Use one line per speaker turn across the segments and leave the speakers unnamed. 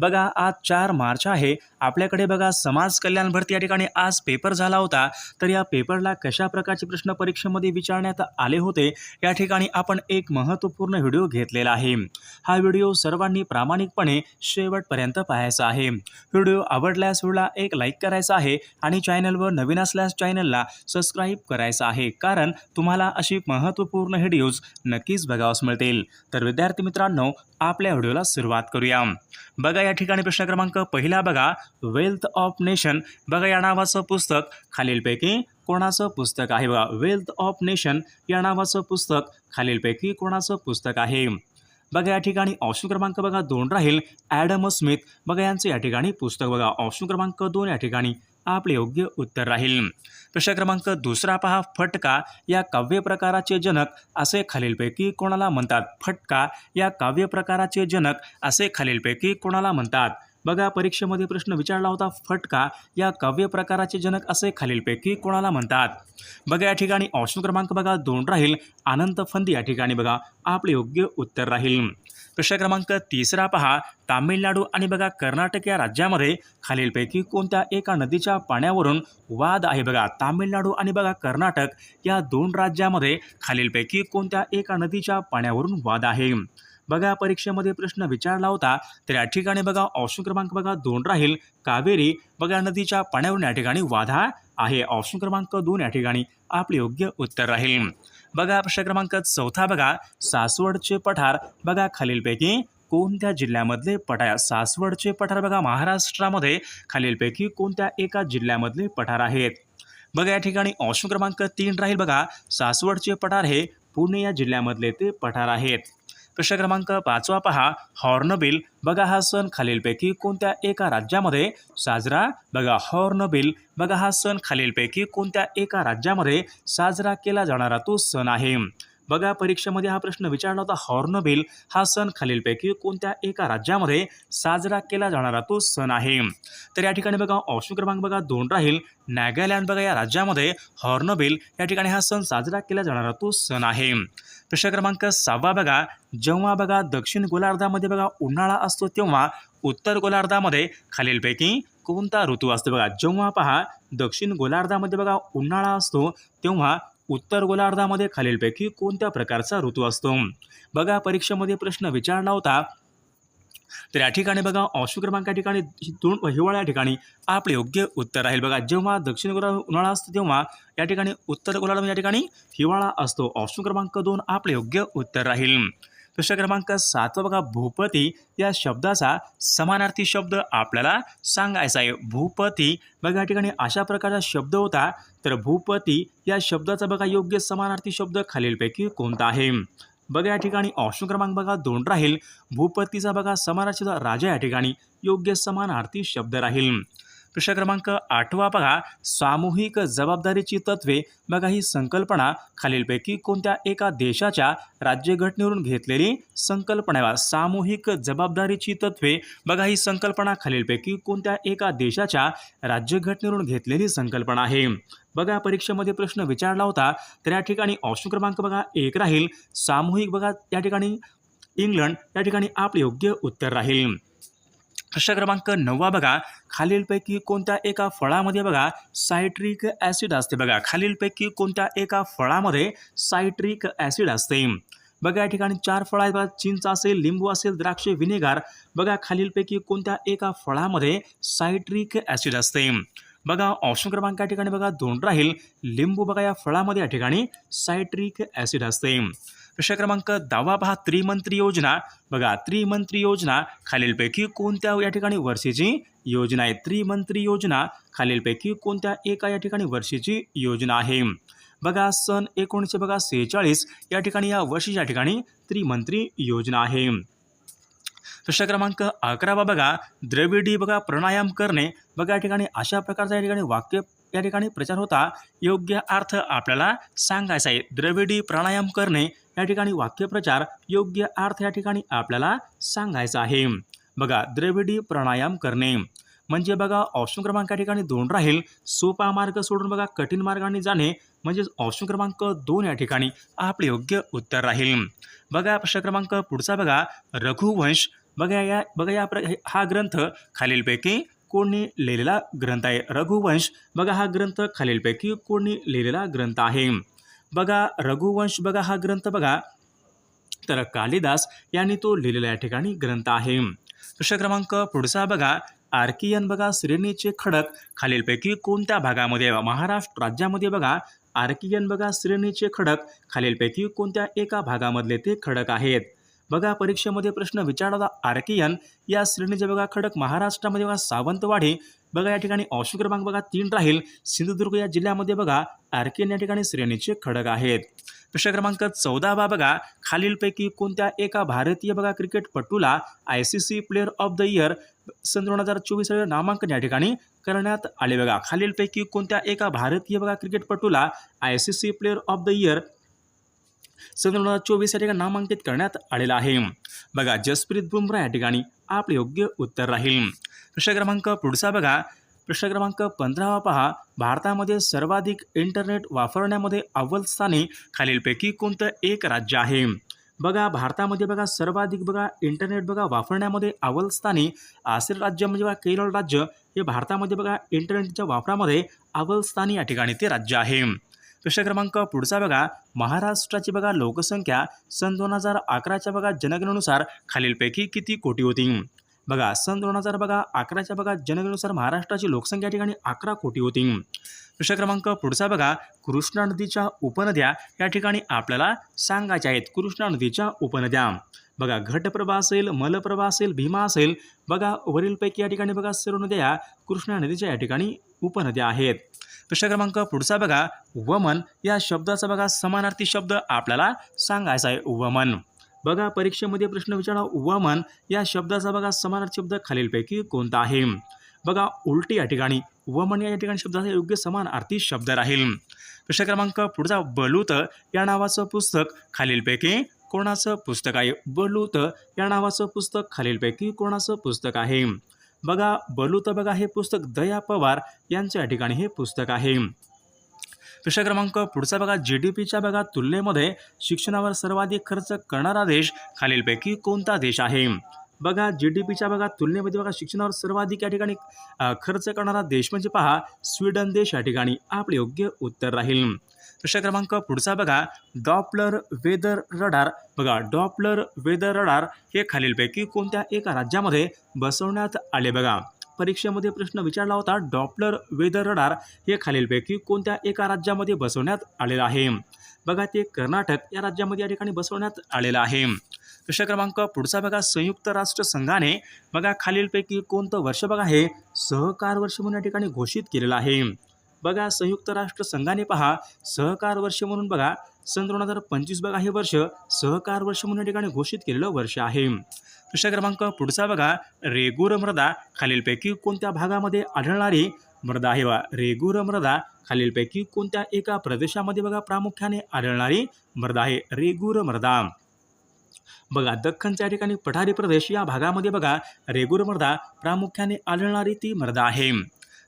बघा आज चार मार्च आहे. आपल्याकडे बघा समाज कल्याण भरती या ठिकाणी आज पेपर झाला होता. तर या पेपरला कशा प्रकारचे प्रश्न परीक्षेमध्ये विचारण्यात आले होते या ठिकाणी आपण एक महत्त्वपूर्ण व्हिडिओ घेतलेला आहे. हा व्हिडिओ सर्वांनी प्रामाणिकपणे शेवटपर्यंत पाहायचा आहे. व्हिडिओ आवडल्यास व्हिडिओला एक लाईक करायचा आहे आणि चॅनलवर नवीन असल्यास चॅनलला सबस्क्राईब करायचं आहे. कारण तुम्हाला अशी महत्त्वपूर्ण व्हिडिओज नक्कीच बघावस मिळतील. तर विद्यार्थी मित्रांनो आपल्या व्हिडिओला सुरुवात करूया. बघा या ठिकाणी प्रश्न क्रमांक पहिला बघा. वेल्थ ऑफ नेशन बघा या नावाचं पुस्तक. खालीलपैकी कोणाचं पुस्तक आहे? बघा वेल्थ ऑफ नेशन या नावाचं पुस्तक. खालीलपैकी कोणाचं पुस्तक आहे? बघा या ठिकाणी ऑप्शन क्रमांक बघा दोन राहील. ॲडम स्मिथ बघा यांचं या ठिकाणी पुस्तक बघा. ऑप्शन क्रमांक दोन या ठिकाणी आपले योग्य उत्तर राहील. प्रश्न क्रमांक दुसरा पहा फटका या काव्य प्रकाराचे जनक असे खालीलपैकी कोणाला म्हणतात? फटका या काव्य प्रकाराचे जनक असे खालीलपैकी कोणाला म्हणतात? बघा परीक्षेमध्ये प्रश्न विचारला होता फटका या काव्य प्रकाराचे जनक असे खालीलपैकी कोणाला म्हणतात? बघा या ठिकाणी ऑप्शन क्रमांक बघा दोन राहील. अनंत फंदी या ठिकाणी बघा आपले योग्य उत्तर राहील. प्रश्न क्रमांक तिसरा पहा. तामिळनाडू आणि बघा कर्नाटक या राज्यामध्ये खालीलपैकी कोणत्या एका नदीच्या पाण्यावरून वाद आहे बघा? तामिळनाडू आणि बघा कर्नाटक या दोन राज्यामध्ये खालीलपैकी कोणत्या एका नदीच्या पाण्यावरून वाद आहे? बघा परीक्षेमध्ये प्रश्न विचारला होता तर या ठिकाणी बघा ऑप्शन क्रमांक बघा दोन राहील. कावेरी बघा नदीच्या पाण्यावरून या ठिकाणी वाधा आहे. ऑप्शन क्रमांक दोन या ठिकाणी आपले योग्य उत्तर राहील. बघा प्रश्न क्रमांक चौथा बघा सासवडचे पठार. बघा खालीलपैकी कोणत्या जिल्ह्यामधले पठार? सासवडचे पठार बघा महाराष्ट्रामध्ये. खालीलपैकी कोणत्या एका जिल्ह्यामधले पठार आहेत? बघा या ठिकाणी ऑप्शन क्रमांक तीन राहील बघा सासवडचे पठार हे पुणे या जिल्ह्यामधले ते पठार आहेत. प्रश्न क्रमांक पाचवा पहा. हॉर्नबिल बघा हा सण खालीलपैकी कोणत्या एका राज्यामध्ये? साजरा बघा हॉर्नबिल बघा हा सण खालीलपैकी कोणत्या एका राज्यामध्ये साजरा केला जाणारा तो सण आहे. बघा परीक्षेमध्ये हा प्रश्न विचारला होता. हॉर्नबिल हा सण खालीलपैकी कोणत्या एका राज्यामध्ये साजरा केला जाणारा तो सण आहे? तर या ठिकाणी बघा ऑप्शन क्रमांक बघा दोन राहील. नागालँड बघा या राज्यामध्ये हॉर्नबिल या ठिकाणी हा सण साजरा केला जाणारा तो सण आहे. प्रश्न क्रमांक सहावा बघा. जेव्हा बघा दक्षिण गोलार्धामध्ये बघा उन्हाळा असतो तेव्हा उत्तर गोलार्धामध्ये खालीलपैकी कोणता ऋतू असतो? बघा जेव्हा पहा दक्षिण गोलार्धामध्ये बघा उन्हाळा असतो तेव्हा उत्तर गोलार्धामध्ये खालीलपैकी कोणत्या प्रकारचा ऋतू असतो? बघा परीक्षेमध्ये प्रश्न विचारला होता. तर या ठिकाणी बघा ऑप्शन क्रमांक या ठिकाणी दोन हिवाळा या ठिकाणी आपले योग्य उत्तर राहील बघा जेव्हा दक्षिण गोला उन्हाळा असतो तेव्हा या ठिकाणी उत्तर गोलार्ध या ठिकाणी हिवाळा असतो. ऑप्शन क्रमांक दोन आपले योग्य उत्तर राहील. प्रश्न क्रमांक सातवा बघा भूपती या शब्दाचा समानार्थी शब्द आपल्याला सांगायचा आहे. भूपती बघा या ठिकाणी अशा प्रकारचा शब्द होता. तर भूपती या शब्दाचा बघा योग्य समानार्थी शब्द खालीलपैकी कोणता आहे? बघा या ठिकाणी ऑप्शन क्रमांक बघा दोन राहील. भूपतीचा बघा समानार्थी राजा या ठिकाणी योग्य समानार्थी शब्द राहील. प्रश्न क्रमांक आठवा बघा. सामूहिक जबाबदारीची तत्वे बघा ही संकल्पना खालीलपैकी कोणत्या एका देशाच्या राज्यघटनेवरून घेतलेली संकल्पना आहे सामूहिक जबाबदारीची तत्वे बघा ही संकल्पना खालीलपैकी कोणत्या एका देशाच्या राज्यघटनेवरून घेतलेली संकल्पना आहे. बघा परीक्षेमध्ये प्रश्न विचारला होता. तर या ठिकाणी ऑप्शन क्रमांक बघा एक राहील. सामूहिक बघा या ठिकाणी इंग्लंड या ठिकाणी आपले योग्य उत्तर राहील. प्रश्न क्रमांक नववा बघा. खालीलपैकी कोणत्या एका फळामध्ये बघा सायट्रिक ॲसिड असते बघा. खालीलपैकी कोणत्या एका फळामध्ये सायट्रिक ॲसिड असते? बघा या ठिकाणी चार फळं आहेत बघा. चिंच असेल लिंबू असेल द्राक्ष विनेगार बघा खालीलपैकी कोणत्या एका फळामध्ये सायट्रिक ॲसिड असते? बघा ऑप्शन क्रमांक या ठिकाणी बघा. दोन राहील. लिंबू बघा या फळामध्ये या ठिकाणी सायट्रिक ॲसिड असते. प्रश्न क्रमांक दहावा पहा त्रिमंत्री योजना. बघा त्रिमंत्री योजना खालीलपैकी कोणत्या या ठिकाणी वर्षीची योजना आहे? त्रिमंत्री योजना खालीलपैकी कोणत्या एका या ठिकाणी वर्षीची योजना आहे? बघा सन एकोणीसशे बघा सेहेचाळीस या ठिकाणी या वर्षीच्या या ठिकाणी त्रिमंत्री योजना आहे. प्रश्न क्रमांक अकरावा बघा द्रविडी बघा प्राणायाम करणे. बघा या ठिकाणी अशा प्रकारचा या ठिकाणी वाक्य या ठिकाणी प्रचार होता. योग्य अर्थ आपल्याला सांगायचा आहे. द्रविडी प्राणायाम करणे. या ठिकाणी वाक्यप्रचार योग्य अर्थ या ठिकाणी आपल्याला सांगायचा आहे. बघा द्रविडी प्राणायाम करणे. म्हणजे बघा ऑप्शन क्रमांक या ठिकाणी दोन राहील. सोपा मार्ग सोडून बघा कठीण मार्गाने जाणे. म्हणजेच ऑप्शन क्रमांक दोन या ठिकाणी आपले योग्य उत्तर राहील. बघा प्रश्न क्रमांक पुढचा बघा. रघुवंश. बघा या बघा या प्र हा ग्रंथ खालीलपैकी कोणी लिहिलेला ग्रंथ आहे. रघुवंश. बघा हा ग्रंथ खालीलपैकी कोणी लिहिलेला ग्रंथ आहे. बघा रघुवंश बघा हा ग्रंथ बघा. तर कालिदास यांनी तो लिहिलेला या ठिकाणी ग्रंथ आहे. प्रश्न क्रमांक पुढचा बघा. आर्कियन बघा श्रेणीचे खडक. खालीलपैकी कोणत्या भागामध्ये महाराष्ट्र राज्यामध्ये बघा. आर्कियन बघा श्रेणीचे खडक. खालीलपैकी कोणत्या एका भागामधले ते खडक आहेत? बघा परीक्षेमध्ये प्रश्न विचारला आर्कियन या श्रेणीचे बघा खडक महाराष्ट्रामध्ये बघा सावंतवाडी. बघा या ठिकाणी ऑप्शन क्रमांक बघा तीन राहील. सिंधुदुर्ग या जिल्ह्यामध्ये बघा आरके या ठिकाणी श्रेणीचे खडक आहेत. प्रश्न क्रमांक चौदा बा बघा खालीलपैकी कोणत्या एका भारतीय बघा क्रिकेटपटूला I C C player of the year सन दोन हजार चोवीस नामांकन या ठिकाणी करण्यात आले बघा. खालीलपैकी कोणत्या एका भारतीय बघा क्रिकेटपटूला I C C player of the year सन दोन हजार चोवीस या ठिकाणी नामांकित करण्यात आलेला आहे. बघा जसप्रीत बुमराह या ठिकाणी आपले योग्य उत्तर राहील. प्रश्न क्रमांक पुढचा बघा. प्रश्न क्रमांक पंधरावा पहा. भारतामध्ये सर्वाधिक इंटरनेट वापरण्यामध्ये अव्वल स्थानी खालीलपैकी कोणतं एक राज्य आहे? बघा भारतामध्ये बघा सर्वाधिक बघा इंटरनेट बघा वापरण्यामध्ये अव्वल स्थानी आसिर राज्य म्हणजे बघा केरळ राज्य. हे भारतामध्ये बघा इंटरनेटच्या वापरामध्ये अव्वल स्थानी या ठिकाणी ते राज्य आहे. प्रश्न क्रमांक पुढचा बघा. महाराष्ट्राची बघा लोकसंख्या सन दोन हजार अकराच्या बघा जनगणनेनुसार खालीलपैकी किती कोटी होती? बघा सन दोन हजार बघा अकराच्या बघा जनगणनेनुसार महाराष्ट्राची लोकसंख्या ठिकाणी अकरा कोटी होती. प्रश्न क्रमांक पुढचा बघा. कृष्णा नदीच्या उपनद्या या ठिकाणी आपल्याला सांगायच्या आहेत. कृष्णा नदीच्या उपनद्या. बघा घटप्रभा असेल मलप्रभा असेल भीमा असेल बघा वरीलपैकी या ठिकाणी बघा सर्व नद्या कृष्णा नदीच्या या ठिकाणी उपनद्या आहेत. प्रश्न क्रमांक पुढचा बघा. वमन या शब्दाचा बघा समानार्थी शब्द आपल्याला सांगायचा आहे. वमन. बघा परीक्षेमध्ये प्रश्न विचारा. वमन या शब्दाचा बघा समानार्थी शब्द खालीलपैकी कोणता आहे? बघा उलटी या ठिकाणी. वमन या ठिकाणी शब्दाचा योग्य समानार्थी शब्द राहील. प्रश्न क्रमांक पुढचा बलूत या नावाचं पुस्तक खालीलपैकी कोणाचं पुस्तक आहे? बलूत या नावाचं पुस्तक खालीलपैकी कोणाचं पुस्तक आहे? बघा बलूत बघा हे पुस्तक दया पवार यांच्या ठिकाणी हे पुस्तक आहे. विषय क्रमांक पुढचा बघा जी डी पीच्या बघा तुलनेमध्ये शिक्षणावर सर्वाधिक खर्च करणारा देश खालीलपैकी कोणता देश आहे? बघा जी डी पीच्या बघा तुलनेमध्ये बघा शिक्षणावर सर्वाधिक या ठिकाणी खर्च करणारा देश म्हणजे पहा स्वीडन देश या ठिकाणी. आपले योग्य उत्तर राहील. प्रश्न क्रमांक पुढचा बघा डॉपलर वेदर रडार. बघा डॉपलर वेदर रडार हे खालीलपैकी कोणत्या एका राज्यामध्ये बसवण्यात आले बघा. परीक्षेमध्ये प्रश्न विचारला होता डॉपलर वेदर रडार हे खालीलपैकी कोणत्या एका राज्यामध्ये बसवण्यात आलेलं आहे? बघा ते कर्नाटक या राज्यामध्ये या ठिकाणी बसवण्यात आलेलं आहे. प्रश्न क्रमांक पुढचा बघा. संयुक्त राष्ट्र संघाने बघा खालीलपैकी कोणतं वर्ष बघा हे सहकार वर्ष म्हणून या ठिकाणी घोषित केलेलं आहे. बघा संयुक्त राष्ट्र संघाने पहा सहकार वर्ष म्हणून बघा सन दोन हजार पंचवीस बघा हे वर्ष सहकार वर्ष म्हणून या ठिकाणी घोषित केलेलं वर्ष आहे. प्रश्न क्रमांक पुढचा बघा रेगुर मृदा खालीलपैकी कोणत्या भागामध्ये आढळणारी मृदा आहे बा रेगुर मृदा खालीलपैकी कोणत्या एका प्रदेशामध्ये बघा प्रामुख्याने आढळणारी मृदा आहे रेगुर मृदा. बघा दख्खनच्या ठिकाणी पठारी प्रदेश या भागामध्ये बघा रेगुर मृदा प्रामुख्याने आढळणारी ती मृदा आहे.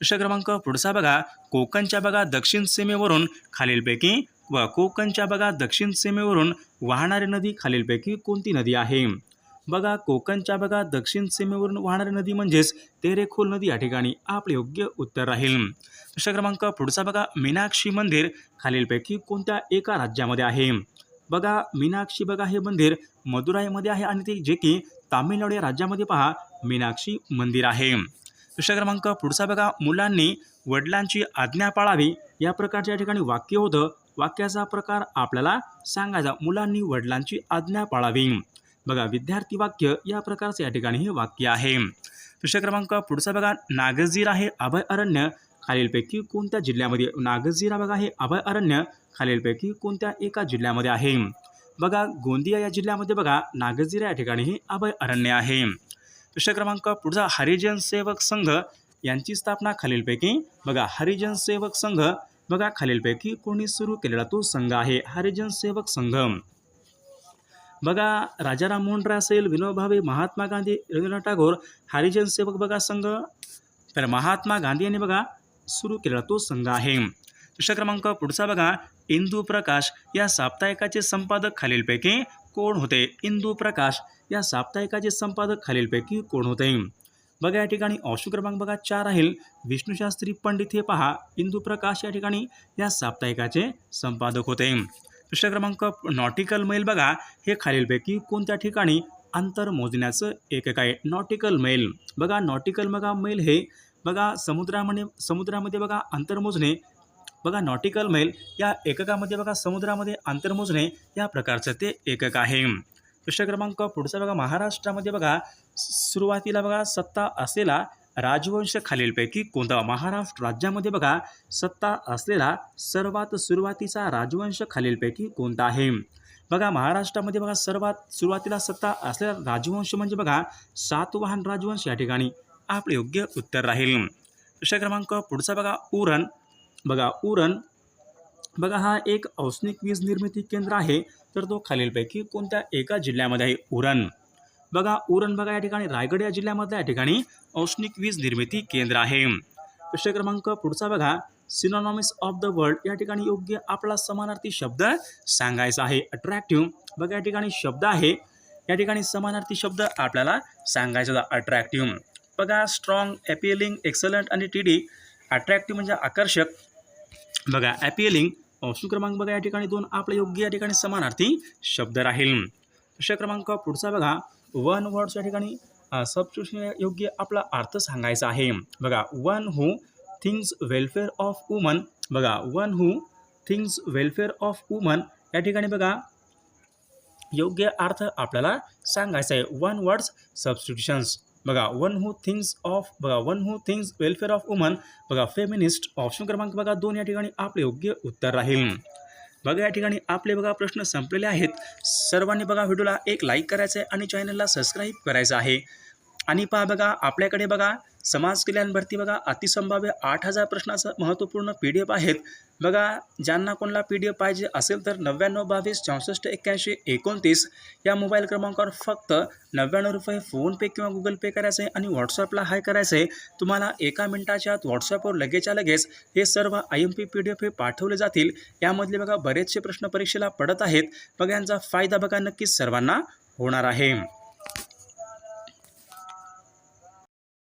प्रश्न क्रमांक पुढचा बघा. कोकणच्या बघा दक्षिण सीमेवरून खालीलपैकी व कोकणच्या बघा दक्षिण सीमेवरून वाहणारी नदी खालीलपैकी कोणती नदी आहे? बघा कोकणच्या बघा दक्षिण सीमेवरून वाहणारी नदी म्हणजेच तेरेखोल नदी या ठिकाणी आपले योग्य उत्तर राहील. प्रश्न क्रमांक पुढचा बघा. मीनाक्षी मंदिर खालीलपैकी कोणत्या एका राज्यामध्ये आहे? बघा मीनाक्षी बघा हे मंदिर मदुराईमध्ये आहे आणि ते जे की तामिळनाडू या राज्यामध्ये पहा मीनाक्षी मंदिर आहे. प्रश्न क्रमांक पुढचा बघा. मुलांनी वडिलांची आज्ञा पाळावी. या प्रकारच्या या ठिकाणी वाक्य होतं. वाक्याचा प्रकार आपल्याला सांगायचा. मुलांनी वडिलांची आज्ञा पाळावी. बघा विद्यार्थी वाक्य या प्रकारचं या ठिकाणी हे वाक्य आहे. प्रश्न क्रमांक पुढचा बघा. नागझिरा हे अभय अरण्य. खालीलपैकी कोणत्या जिल्ह्यामध्ये? नागझिरा बघा हे अभय अरण्य. खालीलपैकी कोणत्या एका जिल्ह्यामध्ये आहे? बघा गोंदिया या जिल्ह्यामध्ये बघा. नागझिरा या ठिकाणी हे अभय अरण्य आहे. प्रश्न क्रमांक पुढचा हरिजन सेवक संघ यांची स्थापना खालीलपैकी बघा हरिजन सेवक संघ बघा खालीलपैकी कोणी सुरू केलेला तो संघ आहे हरिजन सेवक संघ. बघा राजाराम मोहन राय असेल विनोबा भावे महात्मा गांधी रवींद्रनाथ टागोर हरिजन सेवक बघा संघ. तर महात्मा गांधी यांनी बघा सुरू केलेला तो संघ आहे. प्रश्न क्रमांक पुढचा बघा इंदू प्रकाश या साप्ताहिकाचे संपादक खालीलपैकी कोण होते? इंदू प्रकाश या साप्ताहिकाचे संपादक खालीलपैकी कोण होते? बघा या ठिकाणी ऑप्शन क्रमांक बघा चार राहील विष्णुशास्त्री पंडित हे पहा. इंदू प्रकाश या ठिकाणी या साप्ताहिकाचे संपादक होते. प्रश्न क्रमांक नॉटिकल मैल बघा. हे खालीलपैकी कोणत्या ठिकाणी अंतर मोजण्याचं एकक आहे? नॉटिकल मैल. बघा नॉटिकल बघा मैल हे. बघा समुद्रामध्ये समुद्रामध्ये बघा अंतर मोजणे बघा नॉटिकल मैल या एककामध्ये बघा समुद्रामध्ये अंतर मोजणे या प्रकारचं ते एकक आहे. प्रश्न क्रमांक पुढचा बघा महाराष्ट्रामध्ये बघा सुरुवातीला बघा सत्ता असलेला राजवंश खालीलपैकी कोणता? महाराष्ट्र राज्यामध्ये बघा सत्ता असलेला सर्वात सुरुवातीचा राजवंश खालीलपैकी कोणता आहे? बघा महाराष्ट्रामध्ये बघा सर्वात सुरुवातीला सत्ता असलेला राजवंश म्हणजे बघा सातवाहन राजवंश या ठिकाणी आपले योग्य उत्तर राहील. प्रश्न क्रमांक पुढचा बघा उरण. बघा उरण बघा हा एक औष्णिक वीज निर्मिती केंद्र आहे तर तो खालीलपैकी कोणत्या एका जिल्ह्यामध्ये आहे? उरण. बघा उरण बघा या ठिकाणी रायगड या जिल्ह्यामधल्या या ठिकाणी औष्णिक वीज निर्मिती केंद्र आहे. प्रश्न क्रमांक पुढचा बघा. सिनॉनॉमिस ऑफ द वर्ल्ड या ठिकाणी योग्य आपला समानार्थी शब्द सांगायचा आहे. अट्रॅक्टिव्ह बघा या ठिकाणी शब्द आहे. या ठिकाणी समानार्थी शब्द आपल्याला सांगायचा अट्रॅक्टिव्ह बघा स्ट्रॉंग एपिलिंग एक्सलंट आणि टी डी अट्रॅक्टिव्ह म्हणजे आकर्षक. बघा ॲपिलिंग ऑप्शन क्रमांक बघा या ठिकाणी दोन. आपले योग्य या ठिकाणी समानार्थी शब्द राहील. प्रश्न क्रमांक पुढचा बघा. वन वर्ड्स या ठिकाणी सबस्टिट्यूशन योग्य आपला अर्थ सांगायचा आहे. बघा one who thinks welfare of woman. बघा one who thinks welfare of woman. या ठिकाणी बघा योग्य अर्थ आपल्याला सांगायचा आहे. वन वर्ड्स सबस्टिट्यूशन्स बघा वन हू थिंग्स ऑफ बघा one who thinks welfare of women बघा फेमिनिस्ट ऑप्शन क्रमांक बघा दोन या ठिकाणी आपले योग्य उत्तर राहील. बघा या ठिकाणी आपले बघा प्रश्न संपलेले आहेत. सर्वांनी बघा व्हिडिओला एक लाईक करायचं आहे आणि चॅनलला सबस्क्राईब करायचं आहे. आणि पहा बघा आपल्याकडे बघा समाज कल्याण भरती बघा अतिसंभाव्य आठ हजार प्रश्नाचं महत्त्वपूर्ण पी डी एफ आहेत. बघा ज्यांना कोणाला पी डी एफ पाहिजे असेल तर नव्याण्णव बावीस चौसष्ट एक्क्याऐंशी एकोणतीस या मोबाईल क्रमांकावर फक्त नव्याण्णव रुपये फोनपे किंवा गुगल पे करायचं आहे आणि व्हॉट्सअपला हाय करायचं आहे. तुम्हाला एका मिनिटाच्या आत व्हॉट्सअपवर लगेचच्या लगेच हे सर्व I M P P D F हे पाठवले जातील. यामधले बघा बरेचसे प्रश्न परीक्षेला पडत आहेत. बघा यांचा फायदा बघा नक्कीच सर्वांना होणार आहे.